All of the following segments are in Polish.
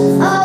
Oh.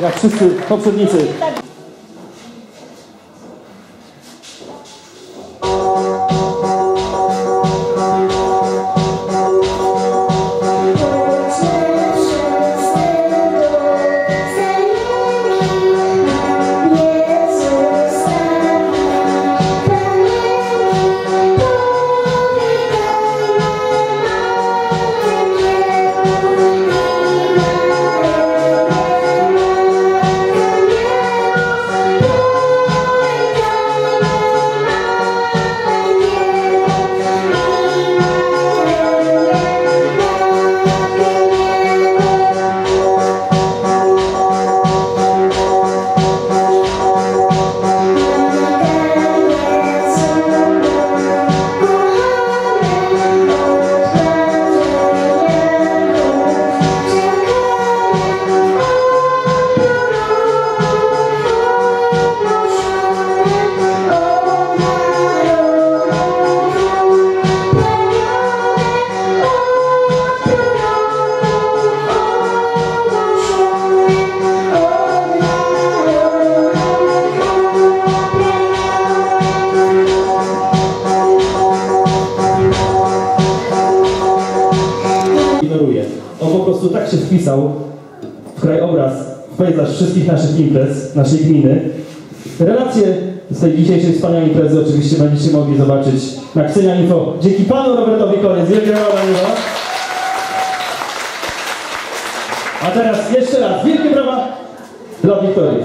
Jak wszyscy poprzednicy. Naszej gminy. Relacje z tej dzisiejszej wspaniałej imprezy oczywiście będziecie mogli zobaczyć na Ksenia Info. Dzięki panu Robertowi koniec. Wielkie brawa dla. A teraz jeszcze raz wielkie brawa dla Wiktorii.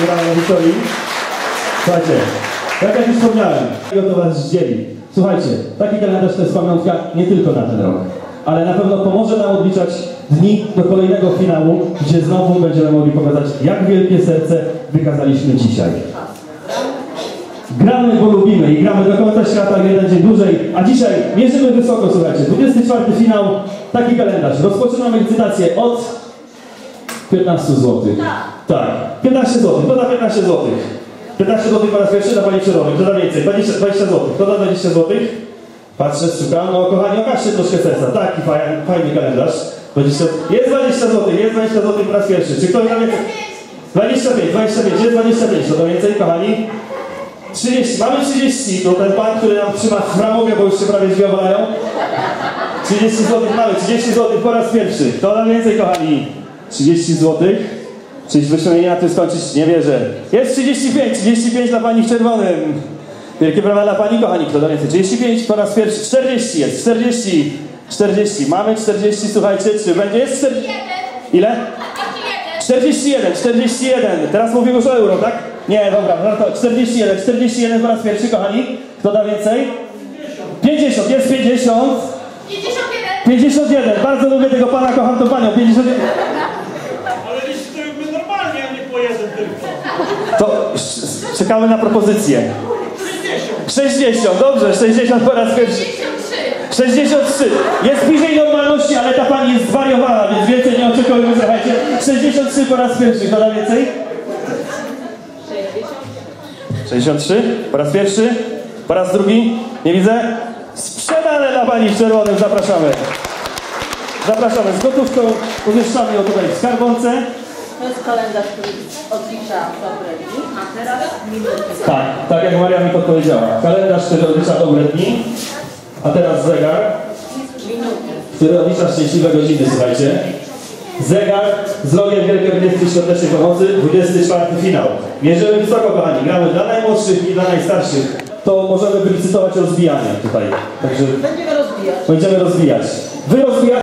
Panu Wiktorii. Słuchajcie, tak jak już wspomniałem, i o to was dzieli. Słuchajcie, taki kalendarz to jest pamiątka nie tylko na ten rok, ale na pewno pomoże nam odliczać dni do kolejnego finału, gdzie znowu będziemy mogli pokazać, jak wielkie serce wykazaliśmy dzisiaj. Gramy, bo lubimy i gramy do końca świata, jeden dzień dłużej, a dzisiaj mierzymy wysoko, słuchajcie. 24 finał, taki kalendarz. Rozpoczynamy licytację od 15 zł. Tak. 15 zł. Kto da 15 zł? 15 zł po raz pierwszy da Pani Czerwony. Kto da więcej? 20, 20 zł. Kto da 20 zł? Patrzę, szukam. No kochani, okażcie troszkę serca. Taki fajny, fajny kalendarz. 20, jest 20 zł. Jest 20 zł po raz pierwszy. Czy ktoś da więcej? 25, 25. Jest 25. Kto da więcej, kochani? 30. Mamy 30. To ten pan, który nam trzyma framugę, bo już się prawie drzwi obalają. 30 zł mamy. 30 zł po raz pierwszy. Kto da więcej, kochani? 30 zł. Czyżbyśmy mieli na tym skończyć? Nie wierzę. Jest 35, 35 dla pani w czerwonym. Wielkie brawa dla pani, kochani. Kto da więcej? 35 po raz pierwszy. 40 jest, 40. 40. Mamy 40, słuchajcie, czy będzie? Jest 40. Ile? 41, 41. Teraz mówimy już o euro, tak? Nie, dobra, no to 41, 41 po raz pierwszy, kochani. Kto da więcej? 50, jest 50. 51, bardzo lubię tego pana, kocham tą panią. 51. Ale liczymy normalnie, a nie po jeden tylko. To czekamy na propozycję. 60. 60, dobrze, 60 po raz pierwszy. 63. Jest bliżej normalności, ale ta pani jest zwariowana, więc więcej nie oczekujemy, słuchajcie. 63 po raz pierwszy. Kto da więcej? 63. Po raz pierwszy. Po raz drugi. Nie widzę. Sprzedane dla pani w czerwonym. Zapraszamy. Zapraszamy z gotówką. Umieszczamy ją tutaj w skarbonce. To jest kalendarz, który odlicza dobre dni, a teraz minuty. Tak, tak jak Maria mi podpowiedziała. Kalendarz, który odlicza dobre dni. A teraz zegar. który odlicza szczęśliwe godziny, słuchajcie. Zegar z logiem Wielkiej Orkiestry Świątecznej Pomocy, 24 finał. Mierzymy wysoko, kochani. Gramy dla najmłodszych i dla najstarszych. To możemy wylicytować rozbijanie tutaj. Także Będziemy rozbijać. będziemy rozbijać. Wy rozbijacie.